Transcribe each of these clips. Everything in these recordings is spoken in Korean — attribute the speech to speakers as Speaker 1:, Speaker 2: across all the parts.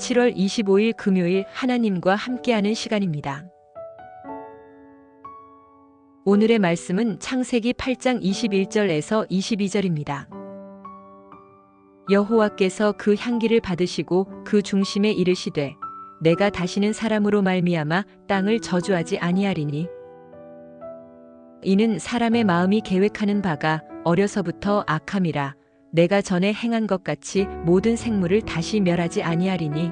Speaker 1: 7월 25일 금요일 하나님과 함께하는 시간입니다. 오늘의 말씀은 창세기 8장 21절에서 22절입니다. 여호와께서 그 향기를 받으시고 그 중심에 이르시되 내가 다시는 사람으로 말미암아 땅을 저주하지 아니하리니 이는 사람의 마음이 계획하는 바가 어려서부터 악함이라 내가 전에 행한 것 같이 모든 생물을 다시 멸하지 아니하리니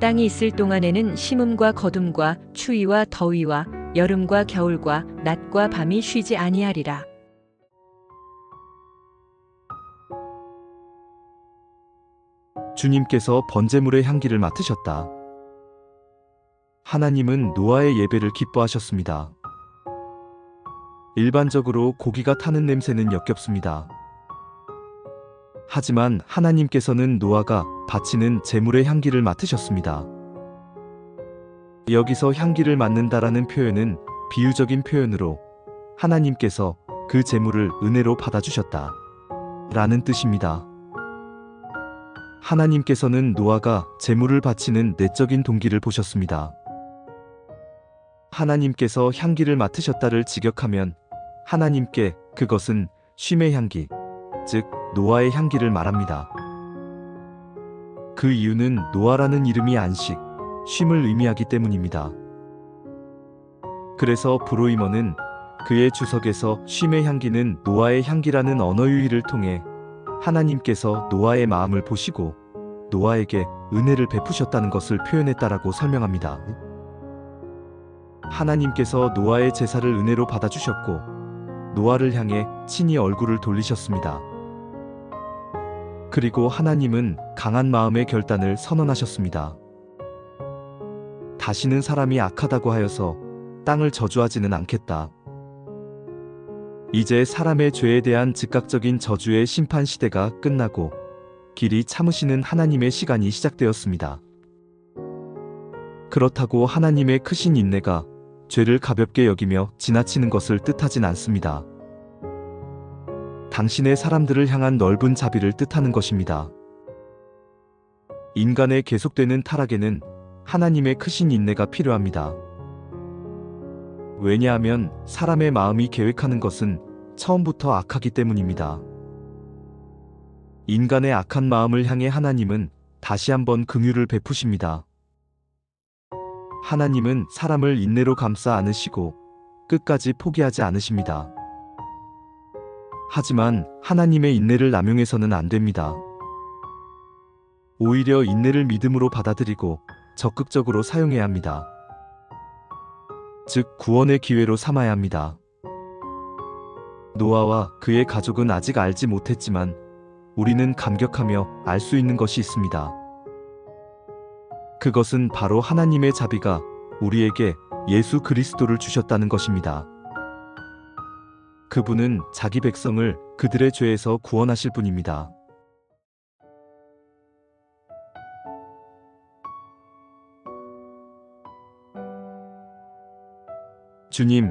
Speaker 1: 땅이 있을 동안에는 심음과 거둠과 추위와 더위와 여름과 겨울과 낮과 밤이 쉬지 아니하리라
Speaker 2: 주님께서 번제물의 향기를 맡으셨다. 하나님은 노아의 예배를 기뻐하셨습니다. 일반적으로 고기가 타는 냄새는 역겹습니다. 하지만 하나님께서는 노아가 바치는 제물의 향기를 맡으셨습니다. 여기서 향기를 맡는다라는 표현은 비유적인 표현으로 하나님께서 그 제물을 은혜로 받아주셨다. 라는 뜻입니다. 하나님께서는 노아가 제물을 바치는 내적인 동기를 보셨습니다. 하나님께서 향기를 맡으셨다를 직역하면 하나님께 그것은 쉼의 향기, 즉 노아의 향기를 말합니다. 그 이유는 노아라는 이름이 안식, 쉼을 의미하기 때문입니다. 그래서 브로이머는 그의 주석에서 쉼의 향기는 노아의 향기라는 언어 유희를 통해 하나님께서 노아의 마음을 보시고 노아에게 은혜를 베푸셨다는 것을 표현했다라고 설명합니다. 하나님께서 노아의 제사를 은혜로 받아주셨고 노아를 향해 친히 얼굴을 돌리셨습니다. 그리고 하나님은 강한 마음의 결단을 선언하셨습니다. 다시는 사람이 악하다고 하여서 땅을 저주하지는 않겠다. 이제 사람의 죄에 대한 즉각적인 저주의 심판 시대가 끝나고 길이 참으시는 하나님의 시간이 시작되었습니다. 그렇다고 하나님의 크신 인내가 죄를 가볍게 여기며 지나치는 것을 뜻하진 않습니다. 당신의 사람들을 향한 넓은 자비를 뜻하는 것입니다. 인간의 계속되는 타락에는 하나님의 크신 인내가 필요합니다. 왜냐하면 사람의 마음이 계획하는 것은 처음부터 악하기 때문입니다. 인간의 악한 마음을 향해 하나님은 다시 한번 긍휼을 베푸십니다. 하나님은 사람을 인내로 감싸 안으시고 끝까지 포기하지 않으십니다. 하지만 하나님의 인내를 남용해서는 안 됩니다. 오히려 인내를 믿음으로 받아들이고 적극적으로 사용해야 합니다. 즉 구원의 기회로 삼아야 합니다. 노아와 그의 가족은 아직 알지 못했지만 우리는 감격하며 알 수 있는 것이 있습니다. 그것은 바로 하나님의 자비가 우리에게 예수 그리스도를 주셨다는 것입니다. 그분은 자기 백성을 그들의 죄에서 구원하실 분입니다. 주님,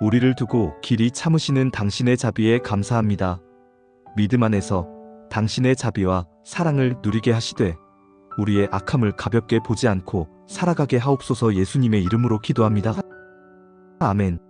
Speaker 2: 우리를 두고 길이 참으시는 당신의 자비에 감사합니다. 믿음 안에서 당신의 자비와 사랑을 누리게 하시되 우리의 악함을 가볍게 보지 않고 살아가게 하옵소서 예수님의 이름으로 기도합니다. 아멘.